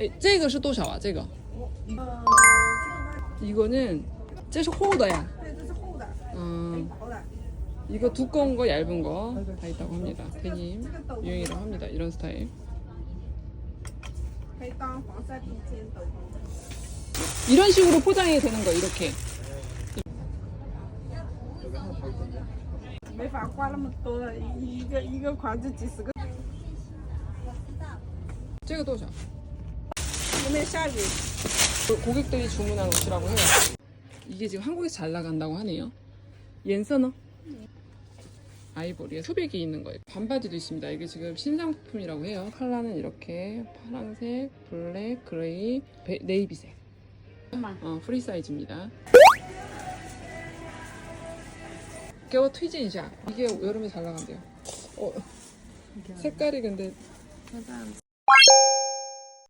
哎，这个是多少啊？这个呃， 이거는 这是厚的呀.这个对，这是厚的， 음, 薄的。 이거 두꺼운 거, 얇은 거 다 있다고 합니다. 데님 유행이라고 합니다. 이런 스타일. 可以当防晒披肩斗篷。 이런 식으로 포장이 되는 거 이렇게. 没法挂那么多了，一一个一个款子几十个。这个多少? 구매 샤브. 고객들이 주문한 옷이라고 해요. 이게 지금 한국에서 잘 나간다고 하네요. 옌서너? 아이보리에 소백이 있는 거예요. 반바지도 있습니다. 이게 지금 신상품이라고 해요. 컬러는 이렇게 파란색, 블랙, 그레이, 베, 네이비색. 어, 프리 사이즈입니다. 겨우 트위진 이자 이게 여름에 잘 나간대요. 어, 색깔이 근데